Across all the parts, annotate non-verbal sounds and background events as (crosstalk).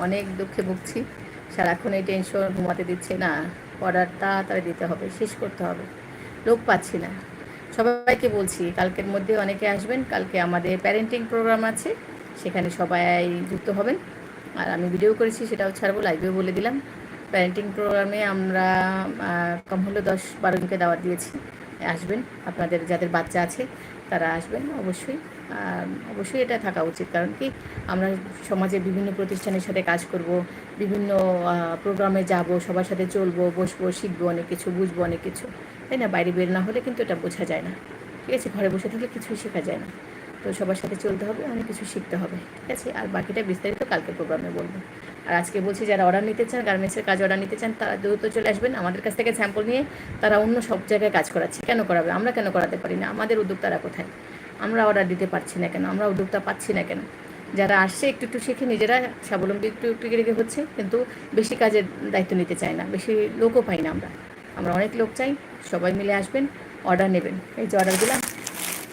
অনেক দুঃখে ভুগছি। সারাক্ষণ এই টেনশন ঘুমাতে দিচ্ছে না। অর্ডার তাড়াতাড়ি দিতে হবে, শেষ করতে হবে। লোক পাচ্ছি না। সবাইকে বলছি, কালকের মধ্যে অনেকে আসবেন, কালকে আমাদের প্যারেন্টিং প্রোগ্রাম আছে, সেখানে সবাই যুক্ত হবেন। আর আমি ভিডিও করেছি, সেটাও ছাড়বো লাইভেও বলে দিলাম। প্যারেন্টিং প্রোগ্রামে আমরা কম হলেও দশ বারো জনকে দাওয়াত দিয়েছি। আসবেন। আপনাদের যাদের বাচ্চা আছে, তারা আসবেন, অবশ্যই। অবশ্যই এটা থাকা উচিত। কারণ কি, আমরা সমাজে বিভিন্ন প্রতিষ্ঠানের সাথে কাজ করব, বিভিন্ন প্রোগ্রামে যাব, সবার সাথে চলবো, বসবো, শিখব, অনেক কিছু, বুঝব অনেক কিছু। তাই না? বাইরে বের না হলে কিন্তু এটা বোঝা যায় না। ঠিক আছে? ঘরে বসে থাকলে কিছুই শেখা যায় না। তো সবার সাথে চলতে হবে, অনেক কিছু শিখতে হবে। ঠিক আছে? আর বাকিটা বিস্তারিত কালকে প্রোগ্রামে বলব। আর আজকে বলছি, যারা অর্ডার নিতে চান গার্মেন্টসের কাজ অর্ডার নিতে চান, তারা দ্রুত চলে আসবেন। আমাদের কাছ থেকে স্যাম্পল নিয়ে তারা অন্য সব জায়গায় কাজ করাচ্ছে। কেন করাবে? আমরা কেন করাতে পারি না? আমাদের উদ্যোক্তারা কোথায়? আমরা অর্ডার দিতে পারছি না কেন? আমরা উদ্যোক্তা পাচ্ছি না কেন? যারা আসছে, একটু একটু শিখে নিজেরা স্বাবলম্বী একটু একটু রেখে হচ্ছে, কিন্তু বেশি কাজের দায়িত্ব নিতে চায় না। বেশি লোকও পাই না আমরা। আমরা অনেক লোক চাই, সবাই মিলে আসবেন অর্ডার নেবেন। এই যে অর্ডার দিলাম,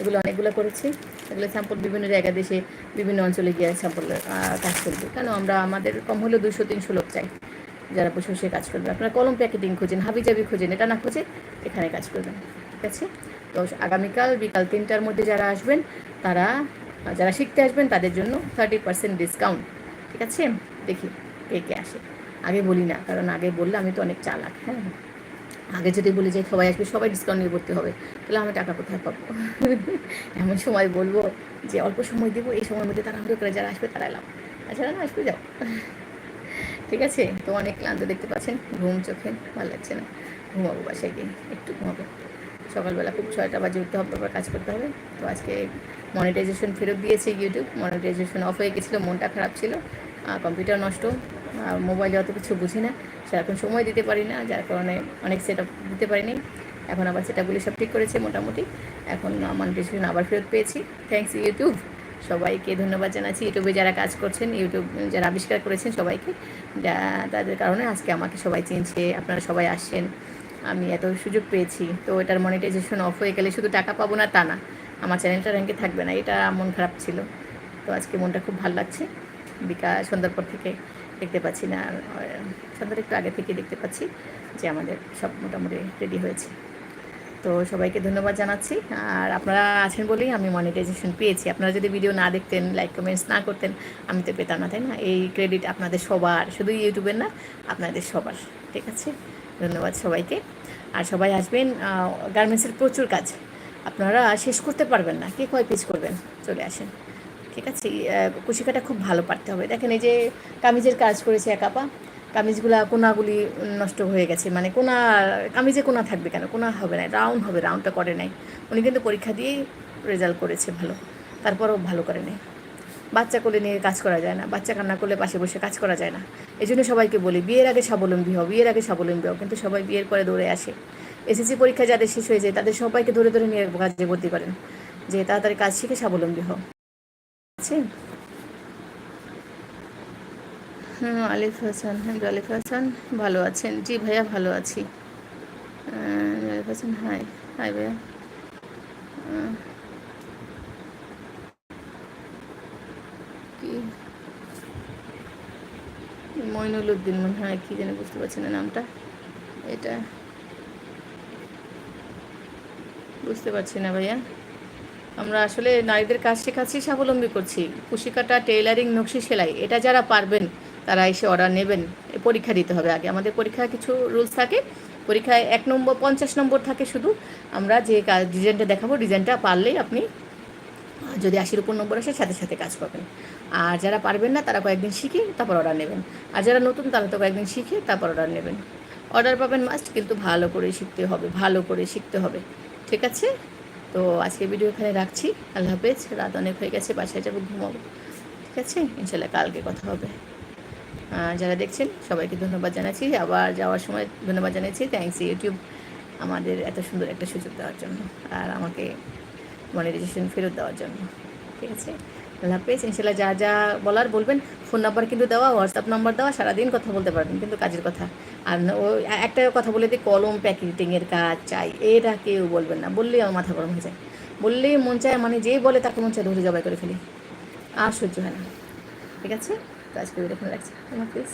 এগুলো অনেকগুলো করেছি। এগুলো স্যাম্পল বিভিন্ন জায়গা দেশে বিভিন্ন অঞ্চলে গিয়ে স্যাম্পল কাজ করবে। কেন? আমরা, আমাদের কম হলেও দুশো তিনশো লোক চাই, যারা বসে বসে কাজ করবে। আপনারা কলম প্যাকেটিং খুঁজেন, হাবিজাবি খুঁজেন, এটা না খুঁজে এখানে কাজ করবেন। ঠিক আছে? তো আগামীকাল বিকাল তিনটার মধ্যে যারা আসবেন, তারা, যারা শিখতে আসবেন, তাদের জন্য থার্টি পার্সেন্ট ডিসকাউন্ট ঠিক আছে? দেখি কে কে আসে। আগে বলি না, কারণ আগে বললে আমি তো অনেক চালাক হ্যাঁ? আগে যদি বলি যে সবাই আসবে, সবাই ডিসকাউন্ট নিয়ে ভর্তি হবে, তাহলে আমি টাকা কোথায় পাবো? (laughs) এমন সময় বলব যে অল্প সময় দেবো, এই সময়ের মধ্যে তারা করে যারা আসবে, তারা এলাম। আচ্ছা না, আসবে, যাও। (laughs) ঠিক আছে? তো অনেক ক্লান্ত দেখতে পাচ্ছেন, ঘুম চোখে, ভালো লাগছে না। ঘুমাবো বাসায় গিয়ে, একটু ঘুমাবো। সকালবেলা খুব ছয়টা বাজে উঠতে হবে আবার কাজ করতে হবে। তো আজকে মনিটাইজেশন ফেরত দিয়েছে ইউটিউব মনিটাইজেশন অফ হয়ে গেছিল, মনটা খারাপ ছিল কম্পিউটার নষ্ট মোবাইলে অত কিছু বুঝি না। সেরকম সময় দিতে পারি না, যার কারণে অনেক সেট আপ দিতে পারিনি। এখন আবার সেটাগুলি সব ঠিক করেছে মোটামুটি। এখন মনিটাইজেশন আবার ফেরত পেয়েছি। থ্যাংকস ইউটিউব সবাইকে ধন্যবাদ জানাচ্ছি। ইউটিউবে যারা কাজ করছেন ইউটিউব যারা আবিষ্কার করেছেন সবাইকে তাদের কারণে আজকে আমাকে সবাই চিনছে, আপনারা সবাই আসছেন। আমি এত সুযোগ পেয়েছি। তো এটার মনিটাইজেশন অফ হয়ে গেলে শুধু টাকা পাবো না তা না। আমার চ্যানেলটা র্যাঙ্কে থাকবে না, এটা মন খারাপ ছিল। তো আজকে মনটা খুব ভালো লাগছে। বিকাল সন্ধ্যার পর থেকে দেখতে পাচ্ছি না সন্ধ্যার একটু আগে থেকে দেখতে পাচ্ছি যে আমাদের সব মোটামুটি রেডি হয়েছে। তো সবাইকে ধন্যবাদ জানাচ্ছি। আর আপনারা আছেন বলেই আমি মনিটাইজেশন পেয়েছি। আপনারা যদি ভিডিও না দেখতেন লাইক কমেন্টস না করতেন, আমি তো পেতাম না, তাই না? এই ক্রেডিট আপনাদের সবার, শুধু ইউটিউবের না, আপনাদের সবার, ঠিক আছে? ধন্যবাদ সবাইকে। আর সবাই আসবেন গার্মেন্টসের প্রচুর কাজ। আপনারা শেষ করতে পারবেন না, কে কয় পিস করবেন? চলে আসেন। ঠিক আছে? কুশিকাটা খুব ভালো পারতে হবে। দেখেন এই যে কামিজের কাজ করেছে একাপা কামিজগুলা কোনাগুলি নষ্ট হয়ে গেছে। মানে কোনা, কামিজে কোনা থাকবে কেন? কোনা হবে না রাউন্ড হবে রাউন্ডটা করে নাই। উনি কিন্তু পরীক্ষা দিয়েই রেজাল্ট করেছে ভালো। তারপরও ভালো করে নেই। বাচ্চা কোলে নিয়ে কাজ করা যায় না, বাচ্চা কান্না করলে পাশে বসে কাজ করা যায় না। এই জন্য সবাইকে বলি, বিয়ের আগে স্বাবলম্বী হও, বিয়ের আগে স্বাবলম্বী হও, কিন্তু সবাই বিয়ের পরে দৌড়ে আসে। এসএসসি পরীক্ষা যাদের শেষ হয়ে যায়, তাদের সবাইকে ধরে ধরে নিয়ে কাজে ভর্তি করেন, যে তাড়াতাড়ি কাজ শিখে স্বাবলম্বী হও। আছে হুম, আলিফ হাসান হ্যাঁ আলিফ হাসান, ভালো আছেন? জি, ভাইয়া, ভালো আছি। আলিফ হাসান হাই হাই ভাইয়া আহ, কি মইনুল উদ্দিন মনে হয়, কি জানি বুঝতে পারছি না নামটা। এটা বুঝতে পারছি না ভাইয়া। আমরা আসলে নারীদের কাজ শেখাচ্ছি, স্বাবলম্বী করছি। কুশিকাটা, টেইলারিং, নকশি সেলাই, এটা যারা পারবেন, তারা এসে অর্ডার নেবেন। পরীক্ষা দিতে হবে আগে। আমাদের পরীক্ষায় কিছু রুলস থাকে। পরীক্ষায় এক নম্বর, পঞ্চাশ নম্বর থাকে শুধু। আমরা যে ডিজাইনটা দেখাবো, ডিজাইনটা পারলেই আপনি যদি আশির উপর নম্বর আসে, সাথে সাথে কাজ পাবেন। আর যারা পারবেন না, তারা কয়েকদিন শিখে তারপর অর্ডার নেবেন। আর যারা নতুন, তারা তো কয়েকদিন শিখে তারপর অর্ডার নেবেন। অর্ডার পাবেন মাস্ট কিন্তু ভালো করে শিখতে হবে, ভালো করে শিখতে হবে। ঠিক আছে? তো আজকে ভিডিও এখানে রাখছি। আল্লাহ হাফেজ, রাত অনেক হয়ে গেছে, বাসায় যাব, ঘুমাবো। ঠিক আছে? ইনশাল্লাহ কালকে কথা হবে। যারা দেখছেন, সবাইকে ধন্যবাদ জানাচ্ছি। আবার যাওয়ার সময় ধন্যবাদ জানাচ্ছি। থ্যাংকস ইউটিউব আমাদের এত সুন্দর একটা সুযোগ দেওয়ার জন্য। আর আমাকে মনিটাইজেশন ফেরত দেওয়ার জন্য। ঠিক আছে? আল্লাহ হাফেজ ইনশাল্লাহ যা যা বলার বলবেন। ফোন নাম্বার কিন্তু দেওয়া হোয়াটসঅ্যাপ নাম্বার দেওয়া, সারাদিন কথা বলতে পারবেন, কিন্তু কাজের কথা। আর ও, একটা কথা বলে দিই, কলম প্যাকেটিংয়ের কাজ চাই। এটা কেউ বলবেন না। বললেই আমার মাথা গরম হয়ে যায়। বললেই মন চায় মানে যেই বলে তাকে মন চায় ধরে জবাই করে ফেলি। আর সহ্য হয় না। ঠিক আছে? তো আজকে এখানে রাখছি। আমার প্লিজ